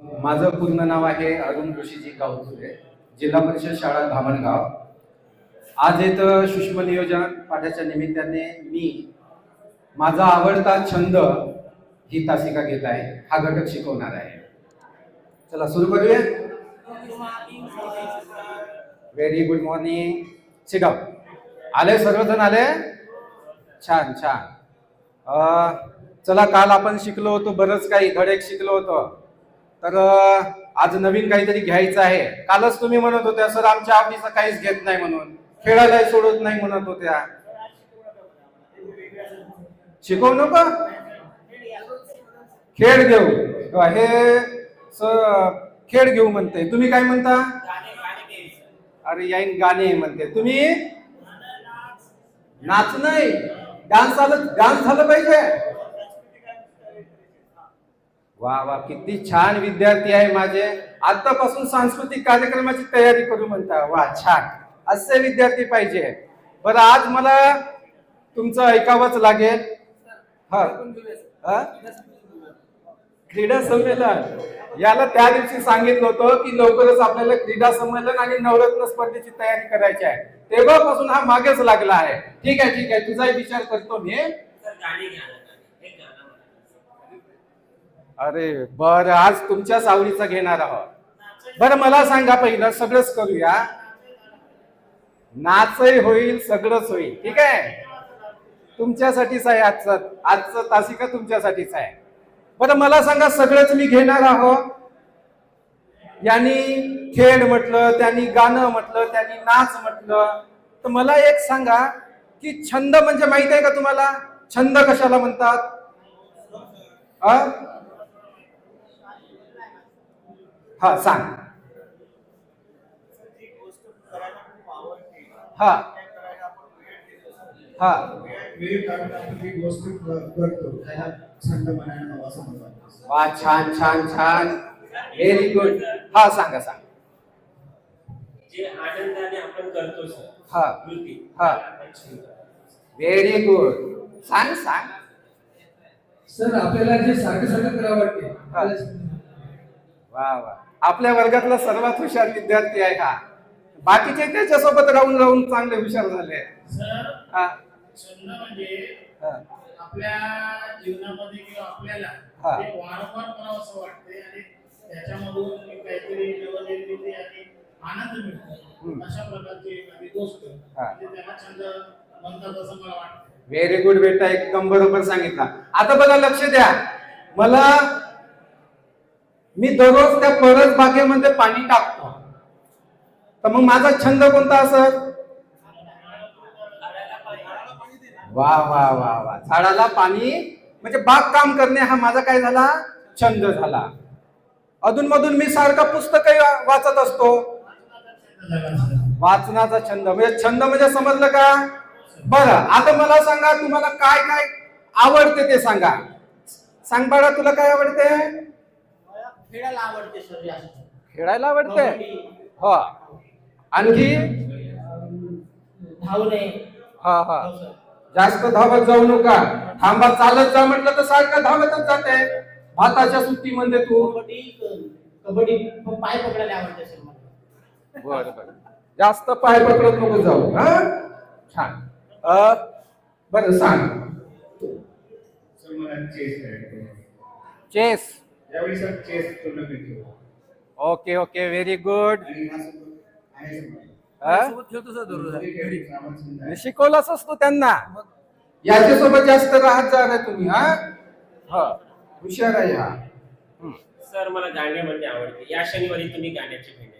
माझं पूर्ण नाव आहे अरुण ऋषीजी गावचुरे जिल्हा परिषद शाळा धामणगाव. आज इथं सूक्ष्म नियोजन पाठाच्या निमित्ताने मी माझा आवडता छंद ही तासिका घेत आहे. हा घटक शिकवणार आहे. चला सुरू करूया? व्हेरी गुड मॉर्निंग सिडाव आले सर्वजण आले? छान छान. चला काल आपण शिकलो होतो बरंच काही. धडे शिकलो होतो. तर आज नवीन काहीतरी घ्यायचं आहे. कालच तुम्ही म्हणत होत्या सर आमच्या आवडीचं काहीच घेत नाही म्हणून. खेळायलाही सोडत नाही म्हणत होत्या. शिकवू नको? खेळ घेऊ. हे खेळ घेऊ म्हणते. तुम्ही काय म्हणता? अरे याईन गाणे म्हणते. तुम्ही? नाच नाही. डान्स आलं डान्स झालं पाहिजे. वा वा किती छान विद्यार्थी आहे माझे. आतापासून सांस्कृतिक कार्यक्रमाची तयारी करू म्हणता. वा छान. असे विद्यार्थी पाहिजे. बरं आज मला तुमचं ऐकावंच लागेल. हा. क्रीडा संमेलन. याला त्या दिवशी सांगितलं होतं की लवकरच आपल्याला क्रीडा संमेलन आणि नवरत्न स्पर्धेची तयारी करायची आहे. तेव्हापासून हा मागेच लागला आहे. ठीक आहे ठीक आहे. तुझाही विचार करतो मी. अरे बर आज तुमच्या सावलीचा घेणार आहोत. बरं मला सांगा पहिलं सगळंच करूया. नाचही होईल सगळंच होईल ठीक आहे? तुमच्यासाठीच आहे आजचं आजचं तासिका तुमच्यासाठीच आहे. बरं मला सांगा सगळंच मी घेणार आहोत. यांनी खेळ म्हटलं त्यांनी गाणं म्हटलं त्यांनी नाच म्हटलं. तर मला एक सांगा की छंद म्हणजे माहीत आहे का तुम्हाला? छंद कशाला म्हणतात अ? हा सांग. हा. हा. वा छान छान छान. व्हेरी गुड हा सांगा सांग. जे आनंदाने आपण करतो सर हा. हा. व्हेरी गुड सांग सांग. सर आपल्याला जे सारखं सारखं करावं वाटते. हा. वा वा. आपल्या वर्गातला सर्वात हुशार विद्यार्थी आहे हा बाकीचे त्याच्यासोबत राहून राहून चांगले हुशार झाले हा छंद म्हणजे. आपल्या जीवनामध्ये किंवा आपल्याला. ते वारंवार करावं असं वाटते आणि त्याच्यामधून एक काहीतरी नवनिर्मिती आणि आनंद हम्म. मिळतो अशा प्रकारची एखादी गोष्ट. म्हणजे त्याला छंद म्हणतात असं मला वाटतं व्हेरी गुड बेटा एकदम बरोबर सांगितला आता बघा लक्ष द्या मला मी दररोज त्या परस बागेमध्ये पाणी टाकतो. तर मग माझा छंद कोणता असत वा वा वा वा. झाडाला पाणी म्हणजे बाग काम करणे हा माझा काय झाला? छंद झाला. अधून मधून मी सारखा पुस्तक वाचत असतो. वाचनाचा छंद. म्हणजे छंद म्हणजे समजलं का? बरं आता मला सांगा तुम्हाला काय काय आवडते ते सांगा. सांग बाळा तुला काय आवडते? खेळायला आवडते सर जास्त खेळायला आवडते? कबड्डी, हो. आणखी? धावणे. हा हा. हो सर. जास्त धावत जाऊ नका. थांबा चालत जा म्हटलं तर सारखं धावतच जाते. भाताच्या सुट्टीमध्ये तू. कबड्डी कबड्डी पाय पकडायला आवडते सर मला. बर बर. जास्त पाय पकडत नको जाऊ. हा? छान. अ, बरं सांग. Chess sir chess tournament okay okay very good. शिकवलाच असतो त्यांना. याच्यासोबत जास्त राहत जा रे तुम्ही हा? हा. हुशार आहे हा. सर मला गाणे म्हणणे आवडते. या शनिवारी तुम्ही गाण्याची भेट.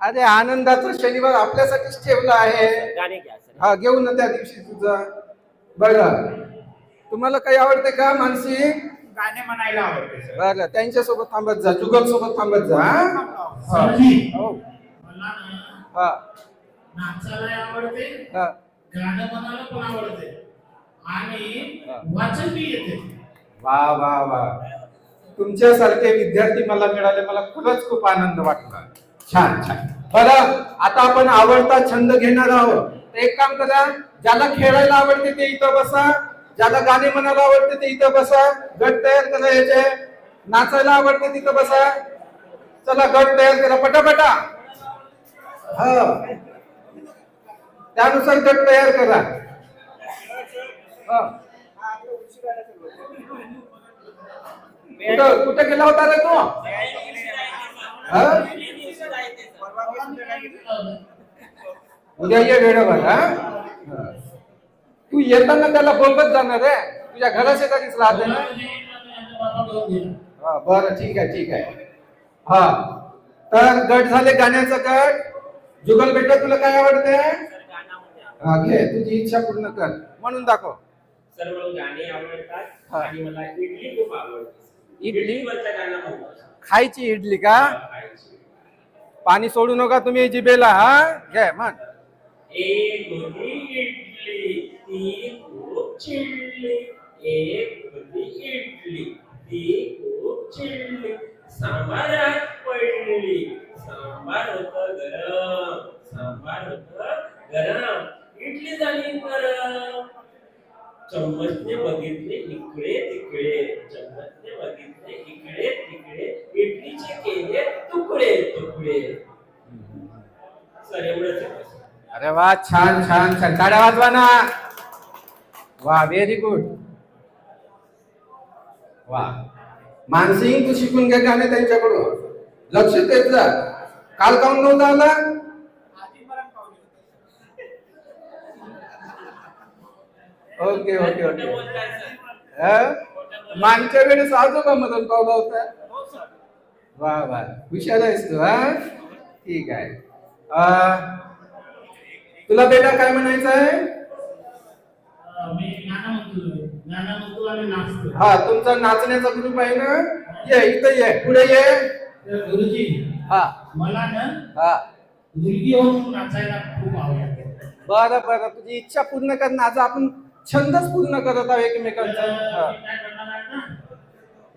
अरे आनंदाचा शनिवार आपल्यासाठीच ठेवला आहे. गाणे घ्या सर. हा घेऊ ना त्या दिवशी तुझा. बरं. तुम्हाला काही आवडते का मानसी? गाणे म्हणायला आवडते सर. बरं त्यांच्यासोबत थांबत जा. जुगल सोबत थांबत जा. हा? हा. सरजी, हो. मला ना हा. नाचायला आवडते हा. गाणं म्हणायला पण आवडते. आणि हा. वाचन बी येते. वा वा वा. तुमच्यासारखे विद्यार्थी मला मिळाले मला खरंच खूप आनंद वाटला. छान छान. बरं आता आपण आवडता छंद घेणार आहोत. तर एक काम करा ज्याला खेळायला आवडते ते इथं बसा. ज्याला गाणे म्हणायला आवडते ते इथं बसा. गट तयार करा याचे. नाचायला आवडते तिथं बसा. चला गट तयार करा. पटापटा. ह. त्यानुसार गट तयार करा. हो. कुठं कुठं गेला होता रे तू? उद्या ये वेळ बघा तू येताना त्याला बोलत जाणार आहे. तुझ्या घरा शेजारीच राहते ना. हा बरं ठीक आहे ठीक आहे. हा. तर गट झाले गाण्याचं गट. जुगल बेटा तुला काय आवडते. हा, घे तुझी इच्छा पूर्ण कर. म्हणून दाखव. सर्व गाणी आवडतात. आणि मला इडली खूप आवडते. खायची इडली का. पाणी सोडू नका तुम्ही जिबेला हा? घे एक होती इडली. ती खूप चिडली एक होती इडली ती खूप चिडली. सांबारात पडली सांबार होत गरम सांबार होत गरम. इडली झाली गरम चम्मचने बघितले इकडे तिकडे चम्मचने बघितले इकडे तिकडे इडलीचे केले तुकडे तुकडे. सर एवढंच अरे वा छान छान छान. टाळ्या वाजवा ना. वा व्हेरी गुड वा. मानसिंग तू शिकून घे गाणे त्यांच्याकडून. लक्ष देत जा. काल काऊन नव्हता आला? Okay okay okay. मागच्या वेळेस आजोबा मदन पावला होता? वा वा. हुशार आहेस तू हा? ठीक आहे. तुला बेटा काय म्हणायचं आहे मी गाणं म्हणतो गाणं म्हणतो आणि नाचतो हा तुमचा नाचण्याचा ग्रुप आहे ना? ये इथं ये पुढे ये. गुरुजी हा. मला ना हा. मुलगी होऊन नाचायला खूप आवडते. बरं बरं. तुझी इच्छा पूर्ण कर आज आपण छंदच पूर्ण करत आहोत एकमेकांचा. हा. काय करणार आहे ना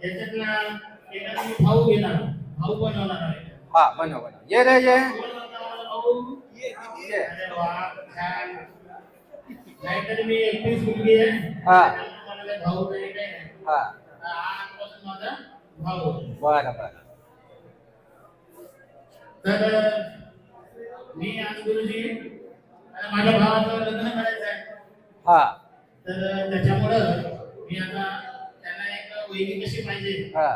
याच्यातला एखादा मी भाऊ घेणार. भाऊ बनवणार आहे. हा बनव बनव. ये रे ये. नाहीतर मी एकटीच मुलगी आहे. हा. मला भाऊ नाही काही नाही. हा. आजपासून माझा भाऊ बरं बरं. तर मी आज गुरुजी माझ्या भावाचं लग्न करायचं आहे. हा. तर त्याच्यामुळं मी आता त्यांना एक वहिनी कशी पाहिजे हा.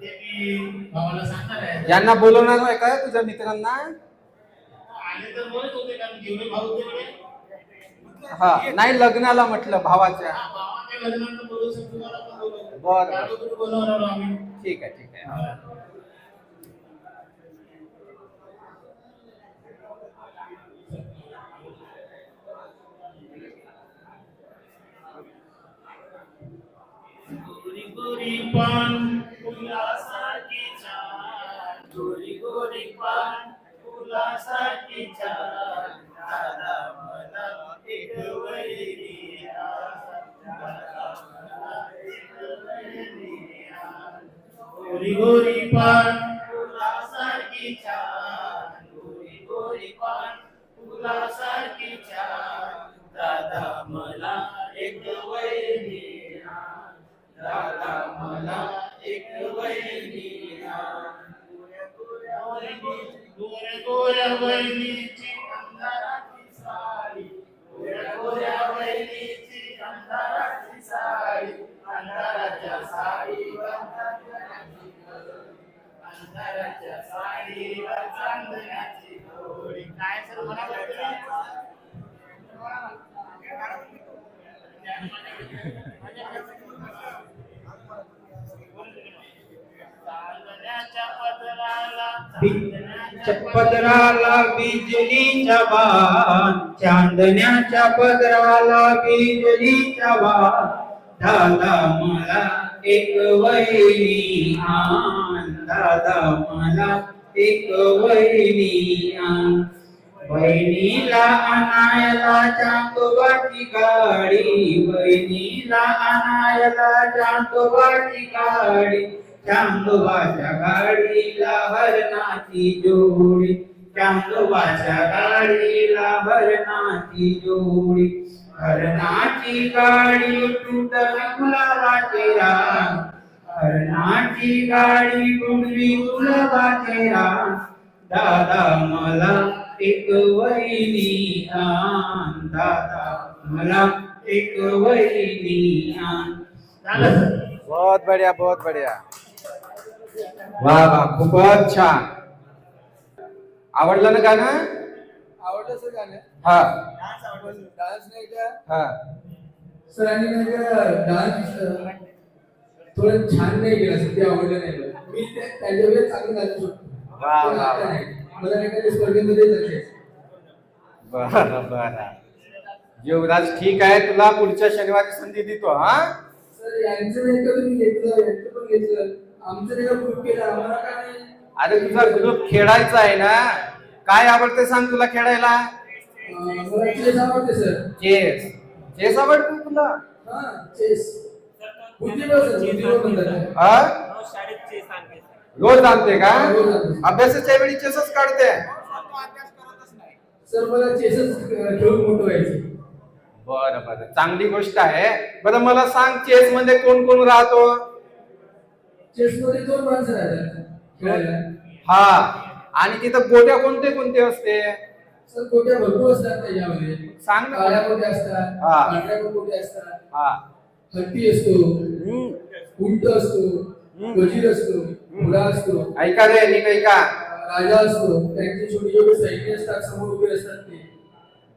ते मी भावाला सांगणार आहे. यांना बोलवणार आहे का तुझ्या मित्रांना? आले तर बोलत होते कारण जेवढे भाऊ तेवढे हा नाही लग्नाला म्हटलं भावाच्या. बरं. ठीक आहे ठीक आहे. गोरी गोरी पान फुलासारखी छान. गोरी गोरी पान फुलासारखी छान. गोरी गोरी पान फुलासारखी छान गोरी गोरी पान फुलासारखी छान दादा मला एक वैरी दादा मला एक वहिनी गोऱ्या गोऱ्या वहिनीची अंधाराची साडी गोऱ्या गोऱ्या वहिनीची अंधाराची साडी अंधाराच्या साडीवर काय सर चांदण्याच्या पदराला चांदण्याच्या पदराला बिजलीच्या बाण चांदण्याच्या पदराला बिजलीच्या बाण. दादा मला एक वैनी आण दादा मला एक वैनी आण बहिणीला आणायला चांदोबाची गाडी. बहिणीला आणायला चांदोबाची गाडी. चांदोबाच्या गाडीला हरणाची जोडी. चांदोबाच्या गाडीला हरणाची जोडी. हरणाची गाडी तुटली गुलाबाची रान हरणाची गाडी गुंडली गुलाबाचे रान दादा मला एक वहिनी आण दादा मला एक वहिनी आण झालं बहुत बढिया बहुत बढिया. वा वा खूपच छान. आवडलं ना गाणं? आवडलं सर गाणं. हा. डान्स नाही का? हा. सर आणि म्हणजे डान्स थोडं छान नाही केलं सर ते आवडलं नाही मला. मी ते- त्यांच्या वेळेस चांगलं घालू शकतो. मला नाही का ते स्पर्धेमध्ये बर बर. युवराज ठीक आहे. तुला पुढच्या शनिवारी संधी देतो हा? सर यांचं नाही का तुम्ही घेतलं? यांचं पण घेतलं. आमचं नाही का ग्रुप केला? आम्हाला का नाही? अरे तुझा ग्रुप खेळायचा आहे ना? काय आवडते सांग तुला खेळायला? मला चेस आवडते सर. चेस चेस आवडते तुला? हा चेस हा? सांगते रोज आणते का. अभ्यासाच्या वेळी चेसच काढते. सर मला चेसच खेळून मोठं व्हायचं. बरं बरं. चांगली गोष्ट आहे. बरं मला सांग चेस मध्ये कोण कोण राहतो? चेस मध्ये दोन माणसं राहतात हा. आणि तिथं गोट्या कोणते कोणते असते? सर गोट्या भरपूर असतात त्याच्यामध्ये. सांग ना. गोट्या असतात हा. गोट्या असतात. हा. हत्ती असतो. उंट असतो वजीर असतो घोडा असतो. ऐका रे नीट ऐका. राजा असतो त्यांचे छोटे छोटे सैन्य असतात समोर उभे असतात ते.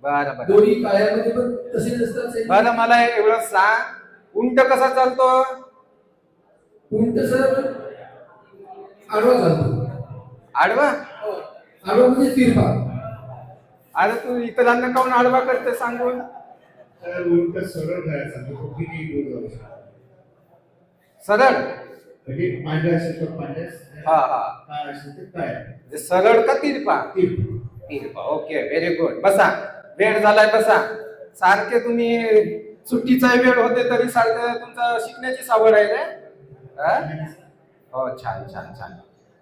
बरं बरं. दोन्ही काळ्यामध्ये पण तसेच असतात सैन्य. बरं मला एवढं सांग. उंट कसा चालतो? उंट सर आडवा चालतो. आडवा? आडवा म्हणजे तिरपा. अरे तू इतरांना काऊन आडवा करते सांगून? तर उलट सरळ जायचं तो किती दूर जाऊ शकतो? सरळ? म्हणजे पांढऱ्या असेल तर पांढऱ्या हा हा. काय असेल तर काय म्हणजे सरळ का तिरपा तीर्थ. तिरपा ओके व्हेरी गुड बसा. वेळ झालाय बसा. सारखे तुम्ही सुट्टीचा वेळ होते तरी सारखं तुमचं शिकण्याची सवड आहे रे. हा? हो छान छान छान.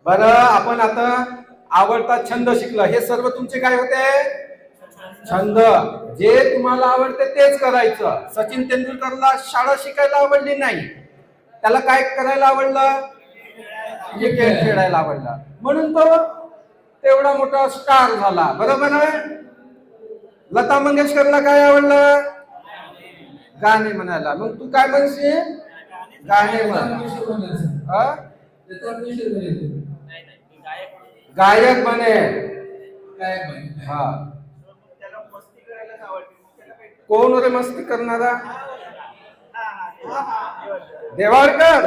बरं आपण आता आवडता छंद शिकलं. हे सर्व तुमचे काय होते? छंद. जे तुम्हाला आवडते तेच करायचं. सचिन तेंडुलकरला शाळा शिकायला आवडली नाही. त्याला काय करायला आवडलं? क्रिकेट खेळायला आवडलं. म्हणून तो तेवढा मोठा स्टार झाला. बरोबर आहे? लता मंगेशकरला काय आवडलं? गाणे म्हणायला. मग तू काय म्हणशील? गाणे म्हण. लता मंगेशकर बनला सर. हा? लता मंगेशकर बनेल तो. नाही नाही मी गायक गायक बने गायक बनेल. हा कोण रे मस्ती करणारा? देवाळकर.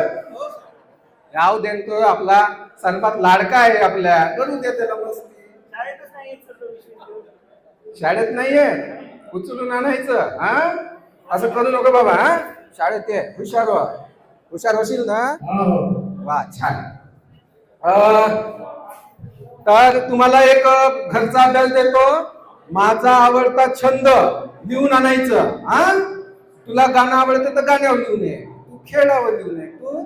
राव देतो आपला सर्वात लाडका आहे आपल्या. करू दे त्याला मस्ती. शाळेत नाहीये. उचलून आणायचं हा? असं करू नको बाबा हा? शाळेत ये. हुशार व्हा. हुशार होशील ना? वा छान. तर तुम्हाला एक घरचा अभ्यास देतो. माझा आवडता छंद लिहून आणायचं. हा? तुला गाणं आवडतं तर गाण्यावर लिहून ये तू खेळावर लिहून ये तू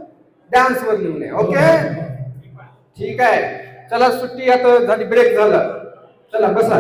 डान्सवर लिहून ये ओके? ठीक आहे. चला सुट्टी आता झाली. ब्रेक झालं. चला बसा.